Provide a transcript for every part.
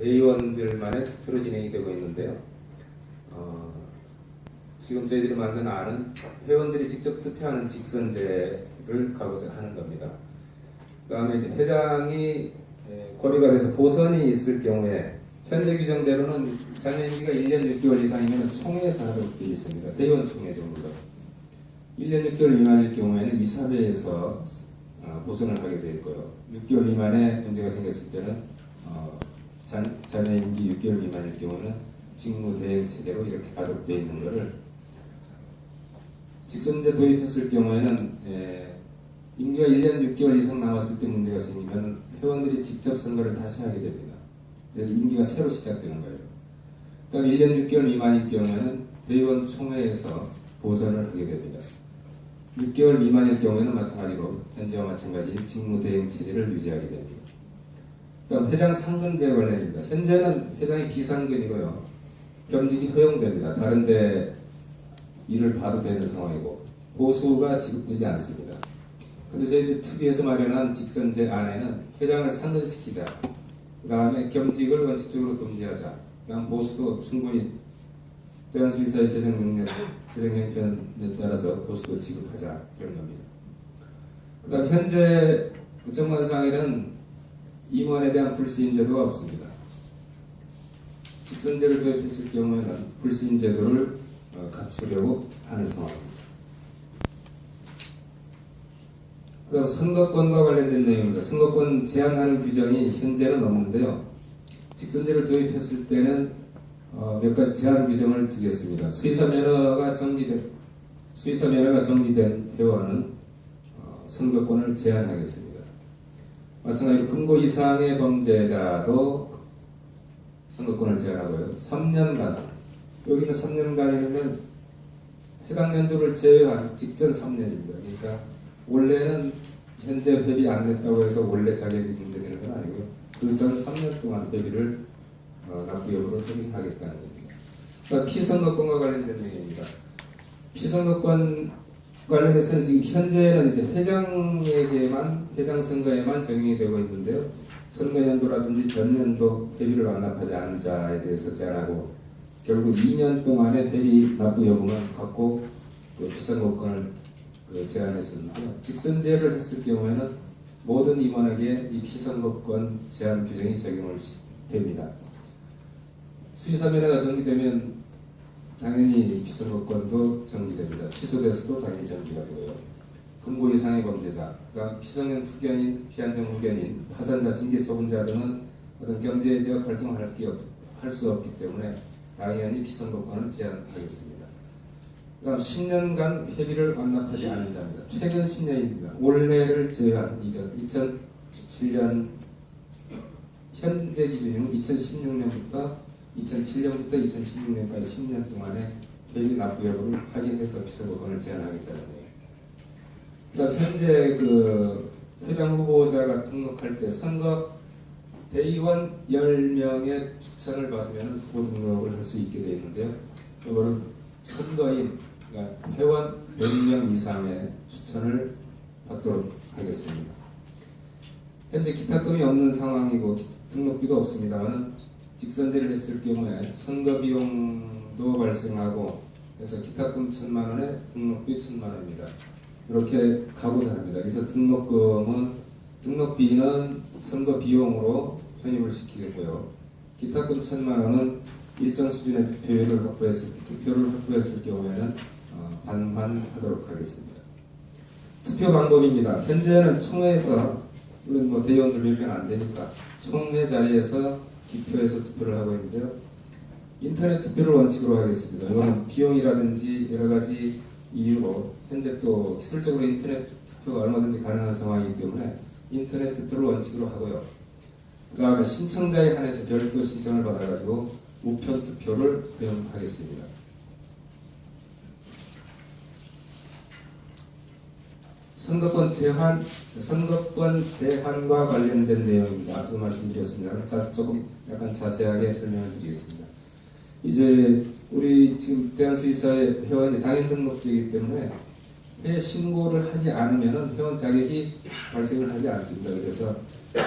의원들만의 투표로 진행이 되고 있는데요. 어, 지금 저희들이 만든 안은 회원들이 직접 투표하는 직선제를 가고자 하는 겁니다. 그 다음에 이제 회장이 에, 고려가 돼서 보선이 있을 경우에 현재 규정대로는 임기가 1년 6개월 이상이면 총회에서 하도록 되어 있습니다. 대의원 총회죠 물론. 1년 6개월 미만일 경우에는 이사회에서 어, 보선을 하게 될 거요. 6개월 미만에 문제가 생겼을 때는 어, 자, 자녀 임기 6개월 미만일 경우는 직무 대행 체제로 이렇게 가도록 되어 있는 것을 직선제 도입했을 경우에는 에, 임기가 1년 6개월 이상 남았을 때 문제가 생기면 회원들이 직접 선거를 다시 하게 됩니다. 그래서 임기가 새로 시작되는 거예요. 그다음 1년 6개월 미만일 경우에는 대의원 총회에서 보선을 하게 됩니다. 6개월 미만일 경우에는 마찬가지로 현재와 마찬가지 직무 대행 체제를 유지하게 됩니다. 그다음 회장 상근제 관련입니다. 현재는 회장이 비상근이고요. 겸직이 허용됩니다. 다른데 일을 봐도 되는 상황이고 보수가 지급되지 않습니다. 근데 저희들 특위에서 마련한 직선제 안에는 회장을 상근시키자. 그 다음에 겸직을 원칙적으로 금지하자. 그다음 보수도 충분히 대한수의사의 재정 능력, 재정 형편에 따라서 보수도 지급하자 이런 겁니다. 그다음 현재 정관상에는 임원에 대한 불시임 제도가 없습니다. 직선제를 도입했을 경우에는 불시임 제도를 어, 갖추려고 하는 상황입니다. 그다음 선거권과 관련된 내용입니다. 선거권 제한하는 규정이 현재는 없는데요. 직선제를 도입했을 때는 어, 몇 가지 제한 규정을 두겠습니다. 수의사 면허가 정지된 수의사 면허가 정지된 회원은 어, 선거권을 제한하겠습니다. 마찬가지로 금고 이상의 범죄자도 선거권을 제한하고요. 3년간 여기는 3년간이면 해당 연도를 제외한 직전 3년입니다. 그러니까 원래는 현재 회비 안 냈다고 해서 원래 자격이 문제되는 건 아니고요. 그 전 3년 동안 회비를 어, 납부 여부로 책임하겠다는 겁니다. 그러니까 피선거권과 관련된 내용입니다. 피선거권 관련해서는 지금 현재는 이제 회장에게만 회장 선거에만 적용이 되고 있는데요. 선거연도라든지 전년도 회비를 완납하지 않은 자에 대해서 제한하고 결국 2년 동안의 회비 납부 여부만 갖고 그 피선거권을 그 제한했었는데요. 직선제를 했을 경우에는 모든 임원에게 이 피선거권 제한 규정이 적용을 시- 됩니다. 수의사면회가 정지되면 당연히 피선거권도 정지됩니다. 취소돼서도 당연히 정지가 되고요. 금고 이상의 범죄자, 그러니까 피성년 후견인, 피한정 후견인, 파산자, 징계 처분자 등은 어떤 경제적 활동을 할 수 없기 때문에 당연히 피선거권을 제한하겠습니다. 그 다음 10년간 회비를 완납하지 않은 자입니다. 최근 10년입니다. 올해를 제외한 이전 2017년 현재 기준이면 2016년부터 2007년부터 2016년까지 10년 동안의 회비 납부 여부를 확인해서 피선거권을 제한하겠다는 거예요. 현재 그 회장 후보자가 등록할 때 선거 대의원 10명의 추천을 받으면 후보 등록을 할 수 있게 되어 있는데요. 이거를 선거인, 그러니까 회원 10명 이상의 추천을 받도록 하겠습니다. 현재 기타금이 없는 상황이고 기- 등록비도 없습니다만은 직선제를 했을 경우에 선거 비용도 발생하고 그래서 기타금 천만 원에 등록비 천만 원입니다. 이렇게 가고자 합니다. 그래서 등록금은 등록비는 선거 비용으로 편입을 시키겠고요. 기타금 천만 원은 일정 수준의 득표율을 확보했을 득표를 확보했을 경우에는 어, 반환하도록 하겠습니다. 투표 방법입니다. 현재는 총회에서 물론 뭐 대의원들 몇 명 안 되니까 총회 자리에서 기표해서 투표를 하고 있는데요. 인터넷 투표를 원칙으로 하겠습니다. 이거는 비용이라든지 여러 가지 이유로 현재 또 기술적으로 인터넷 투표가 얼마든지 가능한 상황이기 때문에 인터넷 투표를 원칙으로 하고요. 그 다음에 신청자에 한해서 별도 신청을 받아가지고 우편 투표를 허용하겠습니다. 선거권 제한, 선거권 제한과 관련된 내용입니다. 앞서 말씀드렸습니다. 자, 조금 약간 자세하게 설명을 드리겠습니다. 이제 우리 지금 대한수의사의 회원이 당연 등록제이기 때문에 회 신고를 하지 않으면 회원 자격이 발생을 하지 않습니다. 그래서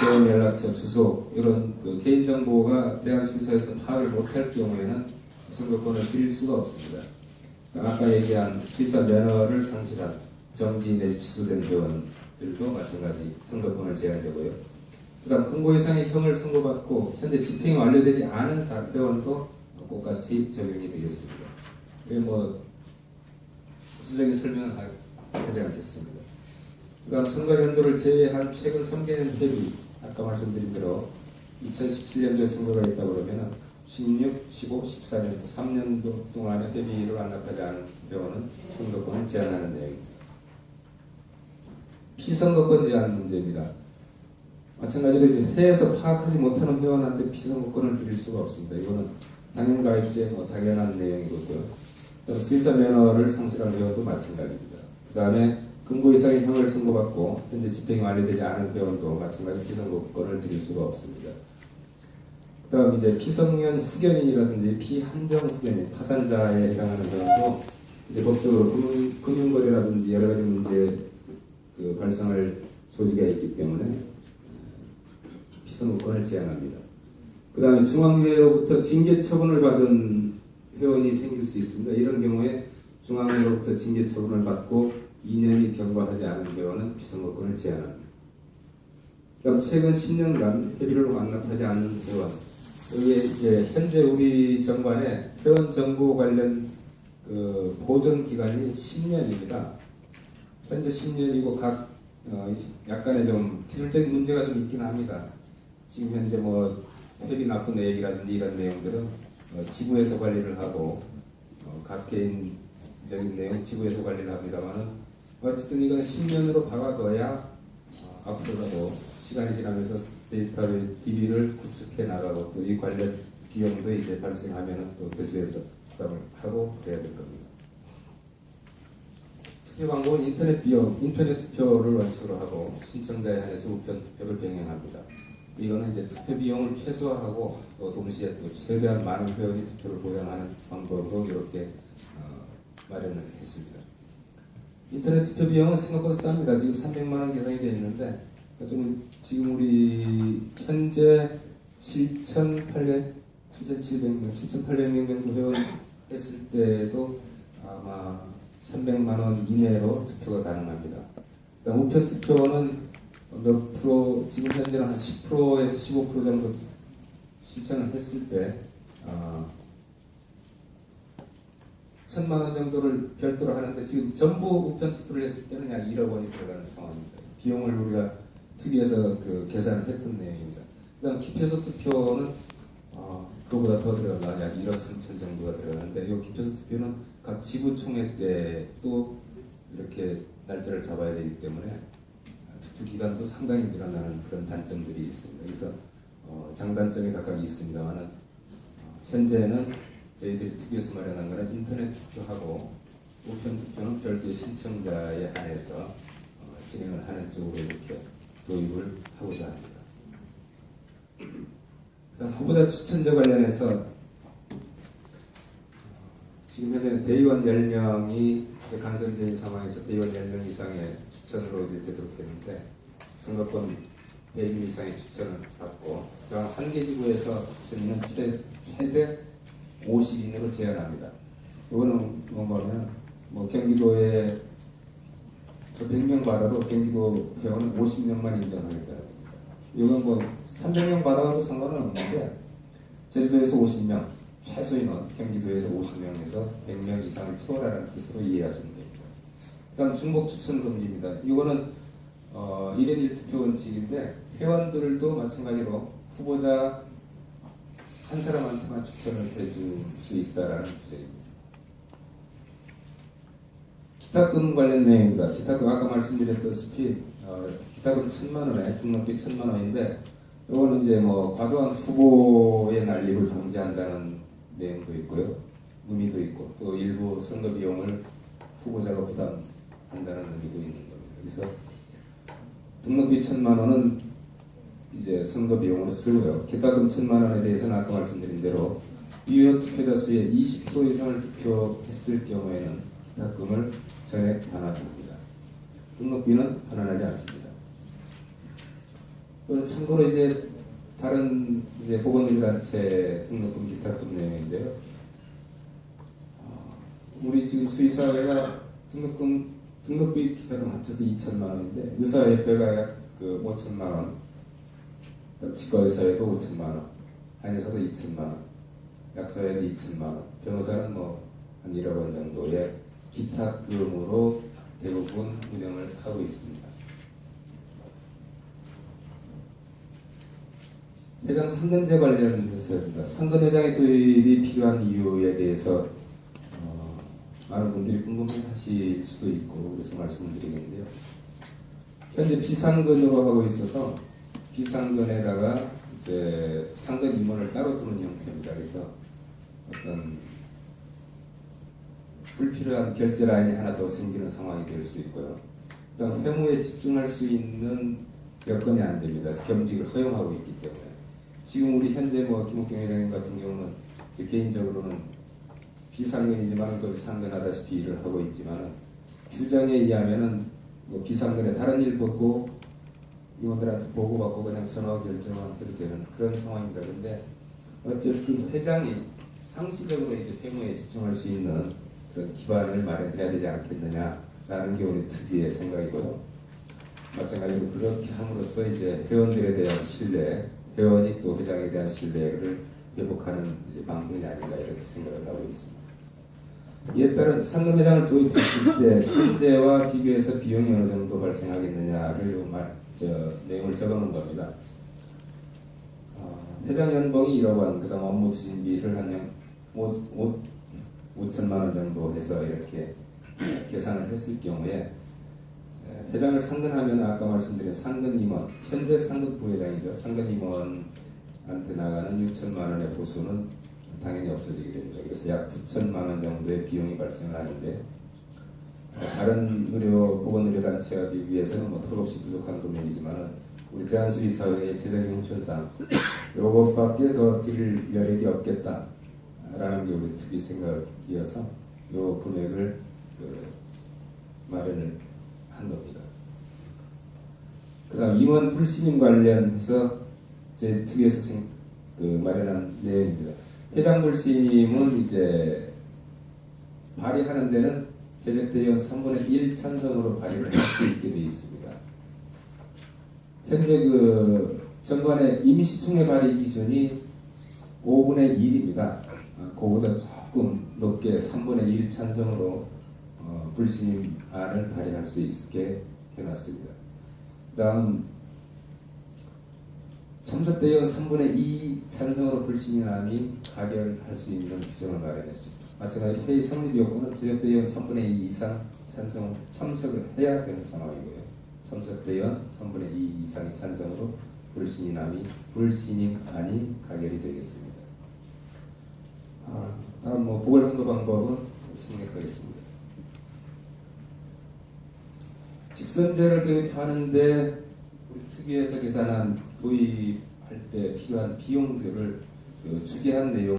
회원 연락처, 주소 이런 그 개인 정보가 대한수사에서 파악을 못할 경우에는 선거권을 드릴 수가 없습니다. 아까 얘기한 수의사 면허를 상실한 정지 내지 취소된 회원들도 마찬가지 선거권을 제한되고요. 그다음 금고 이상의 형을 선고받고 현재 집행이 완료되지 않은 사- 회원도 똑같이 적용이 되겠습니다. 뭐 구체적인 설명은 하- 하지 않겠습니다. 그다음 선거 연도를 제외한 최근 3개년 대비 아까 말씀드린 대로 2017년도에 선거가 있다 그러면은 16, 15, 14년도 3년도 동안의 회비를 완납하지 않은 회원은 선거권을 제한하는 내용입니다. 피선거권 제한 문제입니다. 마찬가지로 이제 해에서 파악하지 못하는 회원한테 피선거권을 드릴 수가 없습니다. 이거는 당연가입제 뭐 당연한 내용이고요. 또 수의사 면허를 상실한 회원도 마찬가지입니다. 그 다음에 금고 이상의 형을 선고받고 현재 집행이 완료되지 않은 회원도 마찬가지 피선거권을 드릴 수가 없습니다. 그 다음 이제 피성년 후견인이라든지 피한정 후견인, 파산자에 해당하는 회원도 이제 법적으로 금융, 금융거래라든지 여러 가지 문제 그 발생할 소지가 있기 때문에 피선거권을 제한합니다. 그 다음에 중앙회로부터 징계 처분을 받은 회원이 생길 수 있습니다. 이런 경우에 중앙회로부터 징계 처분을 받고 2년이 경과하지 않은 회원은 피선거권을 제한합니다. 그다음 최근 10년간 회비를 완납하지 않은 회원 여기에 이제 현재 우리 정관에 회원 정보 관련 그 보존 기간이 10년입니다. 현재 10년이고 각 어, 약간의 좀 기술적인 문제가 좀 있긴 합니다. 지금 현재 뭐 회비 납부 내역이라든지 이런 내용들은 어, 지부에서 관리를 하고 어, 각 개인적인 내용 지부에서 관리를 합니다만은 어쨌든 이건 10년으로 박아둬야 어, 앞으로라도 시간이 지나면서 데이터를 DB를 구축해 나가고 또 이 관련 비용도 이제 발생하면은 또 교수에서 부담을 하고 그래야 될 겁니다. 투표 방법은 인터넷 비용, 인터넷 투표를 원칙으로 하고 신청자에 한해서 우편 투표를 병행합니다. 이거는 이제 투표 비용을 최소화하고 또 동시에 또 최대한 많은 회원이 투표를 보장하는 방법으로 이렇게 어, 마련을 했습니다. 인터넷 투표 비용은 생각보다 쌉니다. 지금 300만 원 계산이 되어 있는데 좀 지금 우리 현재 7,800, 7,700명, 7,800명 정도 회원 했을 때도 아마 300만 원 이내로 투표가 가능합니다. 그다음 우편 투표는 몇 프로, 지금 현재는 한 10%에서 15% 정도 신청을 했을 때, 어, 천만 원 정도를 별도로 하는데 지금 전부 우편 투표를 했을 때는 약 1억 원이 들어가는 상황입니다. 비용을 우리가 특위에서 그 계산을 했던 내용입니다. 그다음 기표소 투표는 어, 그거보다 더 들어가 약 1억 3천 정도가 들어가는데 이 기표소 투표는 각 지구총회 때 또 이렇게 날짜를 잡아야 되기 때문에 투표 기간도 상당히 늘어나는 그런 단점들이 있습니다. 그래서 어, 장단점이 각각 있습니다만은 어, 현재는 저희들이 특위에서 마련한 것은 인터넷 투표하고 우편 투표는 별도 신청자에 한해서 어, 진행을 하는 쪽으로 이렇게 도입을 하고자 합니다. 그다음 후보자 추천제 관련해서 지금 현재 대의원 10명이 간선제인 상황에서 대의원 10명 이상의 추천으로 이제 되도록 했는데 선거권 100인 이상의 추천을 받고 한 개 지구에서 추천인은 최대, 최대 50인으로 제한합니다. 이거는 뭐냐면 뭐 경기도에 서 100명 받아도 경기도 회원은 50명만 인정하겠다. 이건 뭐 300명 받아도 상관은 없는데 제주도에서 50명, 최소인원 경기도에서 50명에서 100명 이상을 초월하는 뜻으로 이해하시면 됩니다. 그 다음 중복 추천 금지입니다. 이거는 어, 1인 1투표 원칙인데 회원들도 마찬가지로 후보자 한 사람한테만 추천을 해줄 수 있다라는 주제입니다. 기타금 관련 내용입니다. 기타금 아까 말씀드렸다시피 어, 기타금 천만 원에 등록비 천만 원인데 이거는 이제 뭐 과도한 후보의 난립을 방지한다는 내용도 있고요, 의미도 있고 또 일부 선거 비용을 후보자가 부담한다는 의미도 있는 겁니다. 그래서 등록비 천만 원은 이제 선거 비용으로 쓰고요. 기타금 천만 원에 대해서는 아까 말씀드린 대로 유효 투표자 수의 20% 이상을 투표했을 경우에는 기탁금을 전액 반환합니다. 등록비는 반환하지 않습니다. 또 참고로 이제 다른 이제 보건의료단체 등록금 기탁금 내용인데요. 어, 우리 지금 수의사회가 등록금 등록비 기탁금 합쳐서 2천만 원인데 의사협회가 약 그 5천만 원, 그다음 치과의사회도 5천만 원, 한의사도 2천만 원, 약사회도 2천만 원, 변호사는 뭐 한 1억 원 정도의 기탁금으로 대부분 운영을 하고 있습니다. 회장 상근제 관련해서입니다. 상근회장의 도입이 필요한 이유에 대해서 어, 많은 분들이 궁금해하실 수도 있고 그래서 말씀을 드리겠는데요. 현재 비상근으로 하고 있어서 비상근에다가 이제 상근 임원을 따로 두는 형태입니다. 그래서 어떤 불필요한 결제 라인이 하나 더 생기는 상황이 될 수 있고요. 그다음 회무에 집중할 수 있는 여건이 안 됩니다. 겸직을 허용하고 있기 때문에 지금 우리 현재 뭐 김옥경 회장님 같은 경우는 제 개인적으로는 비상근이지만 거기 상근하다시피 일을 하고 있지만 규정에 의하면은 뭐 비상근에 다른 일 보고 임원들한테 보고받고 그냥 전화 결정만 해도 되는 그런 상황입니다. 근데 어쨌든 회장이 상시적으로 이제 회무에 집중할 수 있는 그런 기반을 마련해야 되지 않겠느냐라는 게 우리 특유의 생각이고요. 마찬가지로 그렇게 함으로써 이제 회원들에 대한 신뢰, 회원이 또 회장에 대한 신뢰를 회복하는 방법이 아닌가 이렇게 생각을 하고 있습니다. 이에 따른 상금회장을 도입했을 때 현재와 비교해서 비용이 어느 정도 발생하겠느냐를 요 말, 저, 내용을 적어놓은 겁니다. 어, 회장 연봉이 1억 원, 그 다음 업무 추진비를 한 5, 5, 5천만 원 정도 해서 이렇게 계산을 했을 경우에 에, 회장을 상근하면 아까 말씀드린 상근 임원, 현재 상근 부회장이죠. 상근 임원한테 나가는 6천만 원의 보수는 당연히 없어지게 됩니다. 그래서 약 9천만 원 정도의 비용이 발생을 하는데 어, 다른 의료 보건의료단체와 비교해서는 뭐 턱없이 부족한 금액이지만 우리 대한수의사회의 재정 형편상 이것밖에 더 드릴 여력이 없겠다라는 게 우리 특히 생각이어서 이 금액을 그 마련을 한 겁니다. 그 다음 임원 불신임 관련해서 제 특위에서 생, 그 마련한 내용입니다. 회장 불신임은 이제 발의하는 데는 제적대의원 3분의 1 찬성으로 발의를 할 수 있게 되어 있습니다. 현재 그 정관의 임시총회 발의 기준이 5분의 1입니다. 그보다 조금 높게 3분의 1 찬성으로 어, 불신임안을 발의할 수 있게 해놨습니다. 다음 참석대의원 3분의 2 찬성으로 불신임안이 가결할 수 있는 규정을 마련했습니다. 마찬가지 회의 성립 요건은 제적대의원 3분의 2 이상 찬성 참석을 해야 되는 상황이고요. 참석대의원 3분의 2 이상의 찬성으로 불신임안이 불신임안이 가결이 되겠습니다. 아, 다음 뭐 보궐선거 방법은 생략하겠습니다. 직선제를 도입하는데 우리 특위에서 계산한 도입할 때 필요한 비용들을 그 추계한 내용.